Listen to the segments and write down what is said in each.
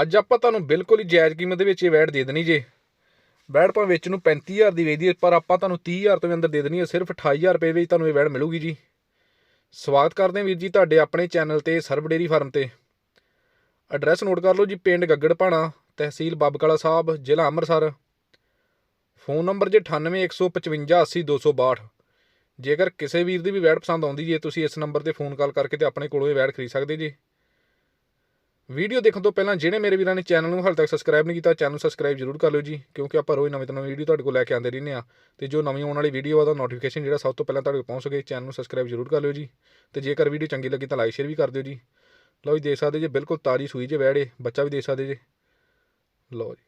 ਅੱਜ ਆਪਾਂ ਤੁਹਾਨੂੰ ਬਿਲਕੁਲ ਹੀ ਜਾਇਜ਼ ਕੀਮਤ ਦੇ ਵਿੱਚ ਇਹ ਵੈਟ ਦੇ ਦੇਣੀ ਜੇ। ਵੈਟ ਭਾਵੇਂ ਵਿੱਚ ਨੂੰ 35000 ਦੀ ਵੇਚਦੀ ਹੈ, ਪਰ ਆਪਾਂ ਤੁਹਾਨੂੰ 30000 ਤੋਂ ਵੀ ਅੰਦਰ ਦੇ ਦੇਣੀ ਹੈ, ਸਿਰਫ 28000 ਰੁਪਏ ਵਿੱਚ ਤੁਹਾਨੂੰ ਇਹ ਵੈਟ ਮਿਲੂਗੀ ਜੀ। ਸਵਾਗਤ ਕਰਦੇ ਹਾਂ ਵੀਰ ਜੀ ਤੁਹਾਡੇ ਆਪਣੇ ਚੈਨਲ ਤੇ, ਸਰਬ ਡੇਰੀ ਫਾਰਮ ਤੇ। ਐਡਰੈਸ ਨੋਟ ਕਰ ਲਓ ਜੀ, ਪਿੰਡ ਗੱਗੜਪਾਣਾ ਤਹਿਸੀਲ ਬਾਬਕਲਾ ਸਾਹਿਬ, ਜ਼ਿਲ੍ਹਾ ਅੰਮ੍ਰਿਤਸਰ। ਫੋਨ ਨੰਬਰ ਜੇ 9815580262 ਜੇਕਰ ਕਿਸੇ ਵੀਰ ਦੀ ਵੀ ਵੈਟ ਪਸੰਦ ਆਉਂਦੀ ਜੇ, ਤੁਸੀਂ ਇਸ ਨੰਬਰ ਤੇ ਫੋਨ ਕਾਲ ਕਰਕੇ ਤੇ ਆਪਣੇ ਕੋਲੋਂ ਇਹ ਵੈਟ ਖਰੀਦ ਸਕਦੇ ਜੀ। ਵੀਡੀਓ ਦੇਖਣ ਤੋਂ ਪਹਿਲਾਂ ਜਿਹੜੇ ਮੇਰੇ ਵੀਰਾਂ ਨੇ ਚੈਨਲ ਨੂੰ ਹਾਲੇ ਤੱਕ ਸਬਸਕ੍ਰਾਈਬ ਨਹੀਂ ਕੀਤਾ ਚੈਨਲ ਸਬਸਕ੍ਰਾਈਬ ਜ਼ਰੂਰ ਕਰ ਲਿਓ ਜੀ ਕਿਉਂਕਿ ਆਪਾਂ ਰੋਜ਼ ਨਵੇਂ ਤੋਂ ਨਵੀਂ ਵੀਡੀਓ ਤੁਹਾਡੇ ਕੋਲ ਲੈ ਕੇ ਆਉਂਦੇ ਰਹਿੰਦੇ ਆ ਤੇ ਜੋ ਨਵੀਂ ਆਉਣ ਵਾਲੀ ਵੀਡੀਓ ਆ ਦਾ ਨੋਟੀਫਿਕੇਸ਼ਨ ਜਿਹੜਾ ਸਭ ਤੋਂ ਪਹਿਲਾਂ ਤੁਹਾਡੇ ਕੋਲ ਪਹੁੰਚ ਸਕੇ ਚੈਨਲ ਨੂੰ ਸਬਸਕ੍ਰਾਈਬ ਜ਼ਰੂਰ ਕਰ ਲਿਓ ਜੀ। ਤੇ ਜੇਕਰ ਵੀਡੀਓ ਚੰਗੀ ਲੱਗੀ ਤਾਂ ਲਾਈਕ ਸ਼ੇਅਰ ਵੀ ਕਰ ਦਿਓ ਜੀ। ਲਓ ਜੀ ਦੇਖ ਸਕਦੇ ਜੇ ਬਿਲਕੁਲ ਤਾਜੀ ਸੂਈ ਜੇ ਵੈੜੇ ਬੱਚਾ ਵੀ ਦੇਖ ਸਕਦੇ ਜੇ। ਲਓ ਜੀ।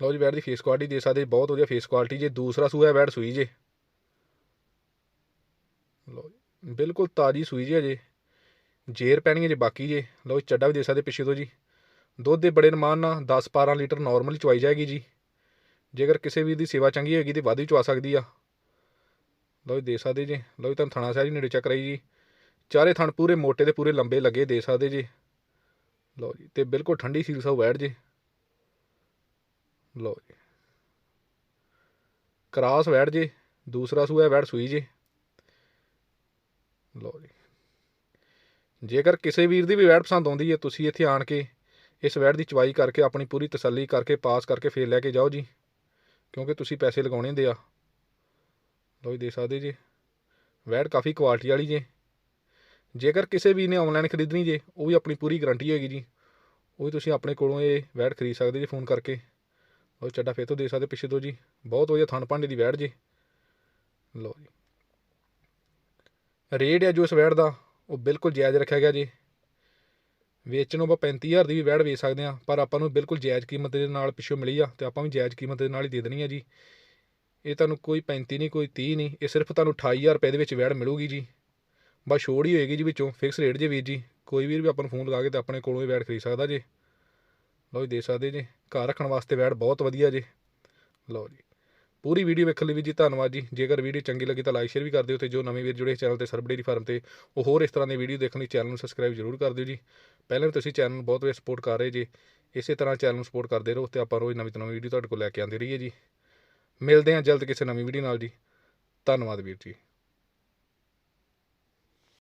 ਲਓ ਜੀ ਵੈੜ ਦੀ ਫੇਸ ਕੁਆਲਿਟੀ ਦੇਖ ਸਕਦੇ ਜੀ, ਬਹੁਤ ਵਧੀਆ ਫੇਸ ਕੁਆਲਿਟੀ ਜੇ ਦੂਸਰਾ ਸੂਆ ਹੈ ਵੈੜ ਸੂਈ ਜੇ। ਲਓ ਜੀ ਬਿਲਕੁਲ ਤਾਜੀ ਸੂਈ ਜੇ। ਅਜੇ ਜੇਰ ਪੈਣੀ ਹੈ ਜੇ ਬਾਕੀ ਜੇ। ਲਓ ਜੀ, ਚੱਡਾ ਵੀ ਦੇ ਸਕਦੇ ਪਿੱਛੇ ਤੋਂ ਜੀ। ਦੁੱਧ ਦੇ ਬੜੇ ਰਮਾਨ ਨਾਲ 10 12 ਲੀਟਰ ਨਾਰਮਲੀ ਚਵਾਈ ਜਾਏਗੀ ਜੀ। ਜੇਕਰ ਕਿਸੇ ਵੀ ਦੀ ਸੇਵਾ ਚੰਗੀ ਹੋਏਗੀ ਤੇ ਵੱਧ ਵੀ ਚਵਾ ਸਕਦੀ ਆ। ਲਓ ਜੀ, ਦੇ ਸਕਦੇ ਜੀ। ਲਓ ਜੀ, ਤੁਹਾਨੂੰ ਥਣਾ ਸਾਹਿਬ ਜੀ ਨੇੜੇ ਚੱਕ ਰਹੀ ਜੀ। ਚਾਰੇ ਥਣ ਪੂਰੇ ਮੋਟੇ ਦੇ ਪੂਰੇ ਲੰਬੇ ਲੱਗੇ ਦੇ ਸਕਦੇ ਜੀ। ਲਓ ਜੀ, ਤੇ ਬਿਲਕੁਲ ਠੰਡੀ ਸੀਲ ਸਾਹ ਬੈਠ ਜੇ। ਲਓ ਜੀ। ਕਰਾਸ ਬੈਠ ਜੇ, ਦੂਸਰਾ ਸੂਆ ਵੈੜ ਸੂਈ ਜੀ। ਲਓ ਜੀ। ਜੇਕਰ ਕਿਸੇ ਵੀਰ ਦੀ ਵੀ ਵੈੜ ਪਸੰਦ ਆਉਂਦੀ ਹੈ, ਤੁਸੀਂ ਇੱਥੇ ਆਣ ਕੇ ਇਸ ਵੈੜ ਦੀ ਚਵਾਈ ਕਰਕੇ ਆਪਣੀ ਪੂਰੀ ਤਸੱਲੀ ਕਰਕੇ ਪਾਸ ਕਰਕੇ ਫੇਰ ਲੈ ਕੇ ਜਾਓ ਜੀ, ਕਿਉਂਕਿ ਤੁਸੀਂ ਪੈਸੇ ਲਗਾਉਣੇ ਹੁੰਦੇ ਆ। ਲਓ ਜੀ, ਦੇ ਸਕਦੇ ਜੀ। ਵੈੜ ਕਾਫੀ ਕੁਆਲਿਟੀ ਵਾਲੀ ਜੇ। ਜੇਕਰ ਕਿਸੇ ਵੀਰ ਨੇ ਆਨਲਾਈਨ ਖਰੀਦਣੀ ਜੇ, ਉਹ ਵੀ ਆਪਣੀ ਪੂਰੀ ਗਾਰੰਟੀ ਹੋਏਗੀ ਜੀ। ਉਹ ਵੀ ਤੁਸੀਂ ਆਪਣੇ ਕੋਲੋਂ ਇਹ ਵੈੜ ਖਰੀਦ ਸਕਦੇ ਜੀ ਫੋਨ ਕਰਕੇ। ਉਹ ਚੱਡਾ ਫੇਰ ਤੋਂ ਦੇ ਸਕਦੇ ਪਿੱਛੇ ਤੋਂ ਜੀ। ਬਹੁਤ ਵਧੀਆ ਥਣ ਭਾਂਡੇ ਦੀ ਵੈੜ ਜੀ। ਲਓ ਜੀ। ਰੇਟ ਹੈ ਜੋ ਇਸ ਵੈੜ ਦਾ। ਉਹ ਬਿਲਕੁਲ ਜਾਇਜ਼ ਰੱਖਿਆ ਗਿਆ ਜੀ। ਵੇਚਣ ਨੂੰ ਆਪਾਂ 35000 ਦੀ ਵੀ ਵੈੜ ਵੇਚ ਸਕਦੇ ਆ ਪਰ ਆਪਾਂ ਨੂੰ ਬਿਲਕੁਲ ਜਾਇਜ਼ ਕੀਮਤ ਦੇ ਨਾਲ ਪਿੱਛੋਂ ਮਿਲੀ ਆ ਤੇ ਆਪਾਂ ਵੀ ਜਾਇਜ਼ ਕੀਮਤ ਦੇ ਨਾਲ ਹੀ ਦੇ ਦੇਣੀ ਆ ਜੀ। ਇਹ ਤੁਹਾਨੂੰ ਕੋਈ 35 ਨਹੀਂ, ਕੋਈ 30 ਨਹੀਂ, ਇਹ ਸਿਰਫ ਤੁਹਾਨੂੰ 28000 ਰੁਪਏ ਦੇ ਵਿੱਚ ਵੈੜ ਮਿਲੂਗੀ ਜੀ। ਬਸ ਛੋੜ ਹੀ ਹੋਏਗੀ ਜੀ ਵਿੱਚੋਂ ਫਿਕਸ ਰੇਟ ਜੇ ਵੀਰ ਜੀ, ਕੋਈ ਵੀਰ ਵੀ ਆਪਾਂ ਨੂੰ ਫੋਨ ਲਗਾ ਕੇ ਤੇ ਆਪਣੇ ਕੋਲੋਂ ਹੀ ਵੈੜ ਖਰੀਦ ਸਕਦਾ ਜੀ। ਲਓ ਜੀ, ਦੇ ਸਕਦੇ ਜੀ। ਘਰ ਰੱਖਣ ਵਾਸਤੇ ਵੈੜ ਬਹੁਤ ਵਧੀਆ ਜੀ। ਲਓ ਜੀ। ਪੂਰੀ ਵੀਡੀਓ ਵੇਖਣ ਲਈ ਵੀ ਜੀ ਧੰਨਵਾਦ ਜੀ। ਜੇਕਰ ਵੀਡੀਓ ਚੰਗੀ ਲੱਗੀ ਤਾਂ ਲਾਈਕ ਸ਼ੇਅਰ ਵੀ ਕਰ ਦਿਓ ਤੇ ਜੋ ਨਵੇਂ ਵੀਰ ਜੁੜੇ ਚੈਨਲ ਤੇ ਸਰਬ ਡੇਰੀ ਫਾਰਮ ਤੇ, ਉਹ ਹੋਰ ਇਸ ਤਰ੍ਹਾਂ ਦੀ ਵੀਡੀਓ ਦੇਖਣ ਲਈ ਚੈਨਲ ਨੂੰ ਸਬਸਕ੍ਰਾਈਬ ਜ਼ਰੂਰ ਕਰ ਦਿਓ ਜੀ। ਪਹਿਲਾਂ ਵੀ ਤੁਸੀਂ ਚੈਨਲ ਨੂੰ ਬਹੁਤ ਵਧੀਆ ਸਪੋਰਟ ਕਰ ਰਹੇ ਜੀ, ਇਸੇ ਤਰ੍ਹਾਂ ਚੈਨਲ ਨੂੰ ਸਪੋਰਟ ਕਰਦੇ ਰਹੋ ਤੇ ਆਪਾਂ ਰੋਜ਼ ਨਵੀਂ ਤੋਂ ਨਵੀਂ ਵੀਡੀਓ ਤੁਹਾਡੇ ਕੋਲ ਲੈ ਕੇ ਆਉਂਦੇ ਰਹੀਏ ਜੀ। ਮਿਲਦੇ ਹਾਂ ਜਲਦ ਕਿਸੇ ਨਵੀਂ ਵੀਡੀਓ ਨਾਲ ਜੀ। ਧੰਨਵਾਦ ਵੀਰ ਜੀ।